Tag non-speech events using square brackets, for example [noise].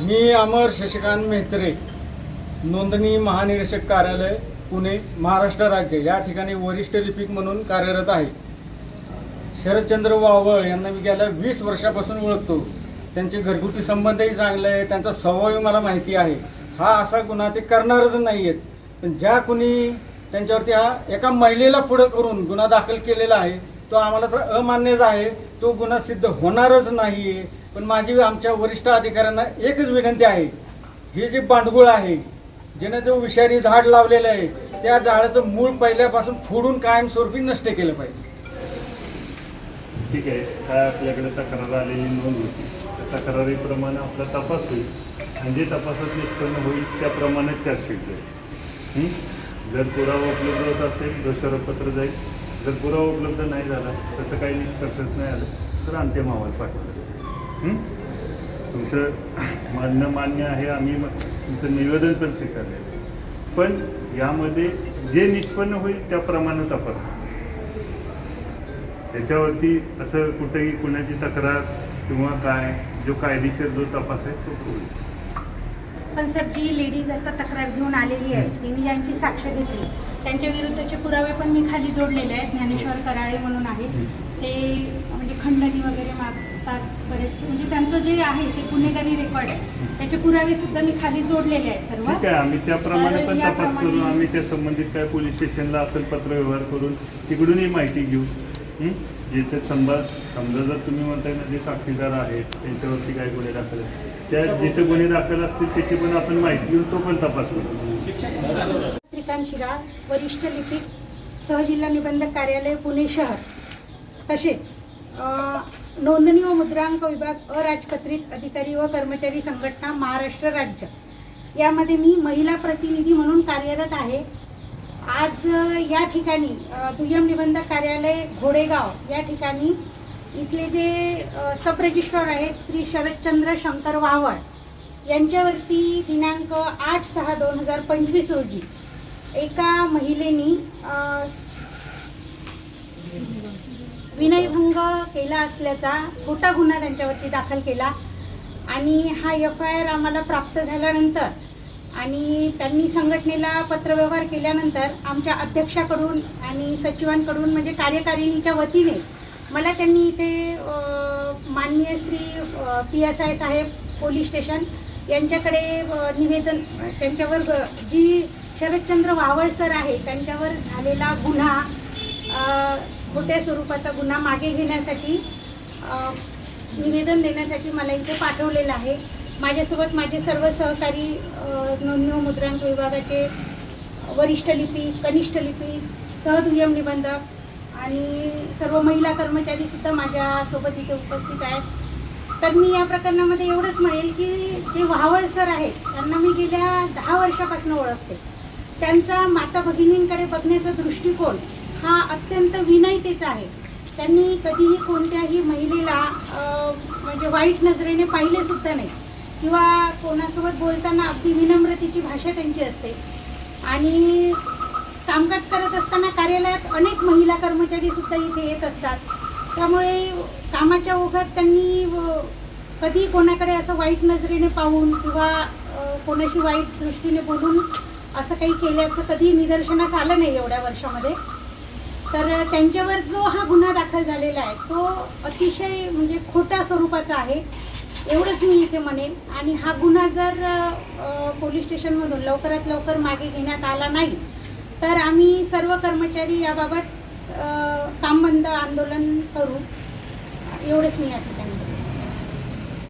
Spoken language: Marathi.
मी अमर शशिकांत मेहत्रे नोंदणी महानिरीक्षक कार्यालय पुणे महाराष्ट्र राज्य या ठिकाणी वरिष्ठ लिपिक म्हणून कार्यरत आहे. शरदचंद्र वावळ यांना मी गेल्या वीस वर्षापासून ओळखतो. त्यांचे घरगुती संबंधही चांगले आहे त्यांचा स्वभावही मला माहिती आहे. हा असा गुन्हा ते करणारच नाही आहेत पण ज्या कुणी त्यांच्यावरती हा एका महिलेला पुढं करून गुन्हा दाखल केलेला आहे तो आम्हाला तर अमान्यच आहे. तो गुन्हा सिद्ध होणारच नाही आहे पण माझी आमच्या वरिष्ठ अधिकाऱ्यांना एकच विनंती आहे. हे जे बांडगुळ आहे ज्यानं जो विषारी झाड लावलेलं आहे त्या झाडाचं मूळ पहिल्यापासून फोडून कायमस्वरूपी नष्ट केलं पाहिजे. ठीक आहे. काय आपल्याकडे तक्रार आलेली नोंद होती. त्या तक्रारीप्रमाणे आपला तपास होईल. आणि जे तपासात निष्पन्न होईल त्याप्रमाणे चार्जशीट जाईल. जर पुरावा उपलब्ध होत असेल दोषारोपत्र जाईल. जर पुरावा उपलब्ध नाही झाला तसं काही निष्कर्षच नाही आलं तर अंतिम अहवाल पाठवला तुमचं [clears throat] मान्य मान्य आहे आम्ही तुमचं निवेदन पण स्वीकारले पण यामध्ये जे निष्पन्न होईल त्याप्रमाणे तपास. त्याच्यावरती असं कुठेही कुणाची तक्रार किंवा काय जो कायदेशीर जो तपास आहे तो होईल. पण सर जी लेडीज आता तक्रार घेऊन आलेली आहे तिने ज्यांची साक्ष घेतली. त्यांच्या विरुद्धचे पुरावे पण मी खाली जोडलेले आहेत ज्ञानेश्वर कराळे म्हणून आहेत ते म्हणजे खंडणी वगैरे मागतात बरेच म्हणजे त्यांचं जे आहे ते गुन्हेगारी रेकॉर्ड आहे. त्याचे पुरावे सुद्धा मी खाली जोडलेले आहेत सर्व. ठीक आहे आम्ही त्याप्रमाणे पण तपास याप्रमाणे- करू आम्ही त्या संबंधित काय पोलीस स्टेशनला असेल पत्रव्यवहार करून तिकडूनही माहिती घेऊ. हं? जिथे समजा समजा जर तुम्ही म्हणताय ना जे साक्षीदार आहेत त्यांच्यावरती काय गुन्हे दाखल आहेत त्या जिथे गुन्हे दाखल असतील त्याची पण आपण माहिती घेऊन तो पण तपासू श्रीकांत शिराळ वरिष्ठ लिपिक सहजिल्हा निबंधक कार्यालय पुणे शहर. तसेच नोंदणी व मुद्रांक विभाग अराजपत्रित अधिकारी व कर्मचारी संघटना महाराष्ट्र राज्य. यामध्ये मी महिला प्रतिनिधी म्हणून कार्यरत आहे. आज या ठिकाणी दुय्यम निबंधक कार्यालय घोडेगाव या ठिकाणी इथले जे सब रजिस्ट्रार आहेत श्री शरदचंद्र शंकर वावळ यांच्यावरती दिनांक आठ सहा दोन हजार पंचवीस रोजी एका महिलेनी विनयभंग केला असल्याचा खोटा गुन्हा त्यांच्यावरती दाखल केला आणि हा एफ आय आर आम्हाला प्राप्त झाल्यानंतर आणि त्यांनी संघटनेला पत्रव्यवहार केल्यानंतर आमच्या अध्यक्षाकडून आणि सचिवांकडून म्हणजे कार्यकारिणीच्या वतीने मला त्यांनी इथे माननीय श्री पी एस आय साहेब पोलीस स्टेशन यांच्याकडे निवेदन त्यांच्यावर ग- जी शरदचंद्र वावळ सर आहे त्यांच्यावर झालेला गुन्हा खोट्या स्वरूपाचा गुन्हा मागे घेण्यासाठी निवेदन देण्यासाठी मला इथे पाठवलेलं आहे. माझ्यासोबत माझे सर्व सहकारी नोंदणी व मुद्रांक विभागाचे वरिष्ठ लिपी कनिष्ठ लिपी सहदुय्यम निबंधक आणि सर्व महिला कर्मचारी सुद्धा माझ्यासोबत इथे उपस्थित आहेत. तर मी या प्रकरणामध्ये एवढंच म्हणेल की जे वाहवळ सर आहेत त्यांना मी गेल्या दहा वर्षापासून ओळखते. त्यांचा माता भगिनींकडे बघण्याचा दृष्टिकोन हा अत्यंत विनयतेचा आहे. त्यांनी कधीही कोणत्याही महिलेला म्हणजे वाईट नजरेने पाहिले सुद्धा नाही. किंवा कोणासोबत बोलताना अगदी विनम्रतेची भाषा त्यांची असते. आणि कामकाज करत असताना कार्यालयात अनेक महिला कर्मचारीसुद्धा इथे येत असतात. त्यामुळे कामाच्या ओघात त्यांनी कधी कोणाकडे असं वाईट नजरेने पाहून किंवा कोणाशी वाईट दृष्टीने बोलून असं काही केल्याचं कधी निदर्शनास आलं नाही एवढ्या वर्षामध्ये. तर त्यांच्यावर जो हा गुन्हा दाखल झालेला आहे तो अतिशय म्हणजे खोट्या स्वरूपाचा आहे. एवढंच मी इथे म्हणेन. आणि हा गुन्हा जर पोलीस स्टेशनमधून लवकरात लवकर मागे घेण्यात आला नाही तर आम्ही सर्व कर्मचारी याबाबत कामबंद आंदोलन करू. एवढंच मी आता